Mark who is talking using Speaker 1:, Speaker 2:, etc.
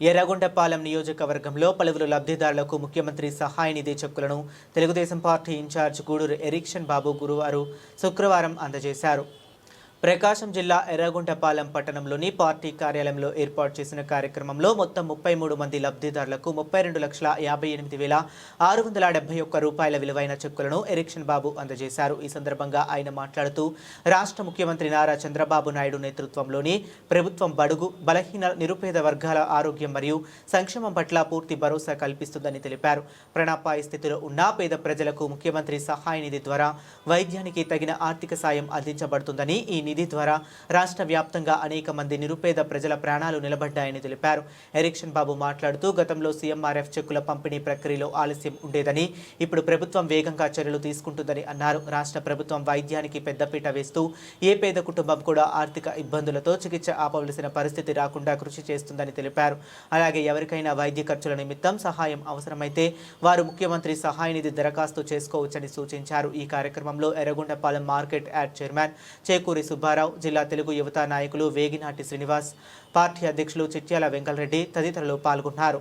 Speaker 1: ఎర్రగొండపాలెం నియోజకవర్గంలో పలువురు లబ్ధిదారులకు ముఖ్యమంత్రి సహాయ నిధి చెక్కులను తెలుగుదేశం పార్టీ ఇన్ఛార్జ్ గూడూరు ఎరిక్షన్ బాబు గురువారు శుక్రవారం అందజేశారు. ప్రకాశం జిల్లా ఎర్రగుంటపాలెం పట్టణంలోని పార్టీ కార్యాలయంలో ఏర్పాటు చేసిన కార్యక్రమంలో మొత్తం ముప్పై మూడు మంది లబ్ధిదారులకు ముప్పై రెండు లక్షల యాభై ఎనిమిది వేల ఆరు వందల డెబ్బై ఒక్క రూపాయల విలువైన చెక్కులను ఎరిక్షన్ బాబు అందజేశారు. ఈ సందర్భంగా ఆయన మాట్లాడుతూ రాష్ట్ర ముఖ్యమంత్రి నారా చంద్రబాబు నాయుడు నేతృత్వంలోని ప్రభుత్వం బడుగు బలహీన నిరుపేద వర్గాల ఆరోగ్యం మరియు సంక్షేమం పట్ల పూర్తి భరోసా కల్పిస్తుందని తెలిపారు. ప్రణాపాయ స్థితిలో ఉన్న పేద ప్రజలకు ముఖ్యమంత్రి సహాయ నిధి ద్వారా వైద్యానికి తగిన ఆర్థిక సాయం అందించబడుతుందని ఈ నిధి ద్వారా రాష్ట్ర వ్యాప్తంగా అనేక మంది నిరుపేద ప్రజల ప్రాణాలు నిలబడ్డాయని తెలిపారు. ఎరిక్షన్ బాబు మాట్లాడుతూ గతంలో సీఎంఆర్ఎఫ్ చెక్కుల పంపిణీ ప్రక్రియలో ఆలస్యం ఉండేదని ఇప్పుడు ప్రభుత్వం వేగంగా చర్యలు తీసుకుంటుందని అన్నారు. రాష్ట్ర ప్రభుత్వం వైద్యానికి పెద్దపీట వేస్తూ ఏ పేద కుటుంబం కూడా ఆర్థిక ఇబ్బందులతో చికిత్స ఆపవలసిన పరిస్థితి రాకుండా కృషి చేస్తుందని తెలిపారు. అలాగే ఎవరికైనా వైద్య ఖర్చుల నిమిత్తం సహాయం అవసరమైతే వారు ముఖ్యమంత్రి సహాయ నిధి దరఖాస్తు చేసుకోవచ్చని సూచించారు. ఈ కార్యక్రమంలో Yerragondapalem market yard chairman Chekuri Subbarao జిల్లా తెలుగు యువత నాయకులు వేగినాటి శ్రీనివాస్ పార్టీ అధ్యక్షులు చిట్యాల వెంకలరెడ్డి తదితరులు పాల్గొన్నారు.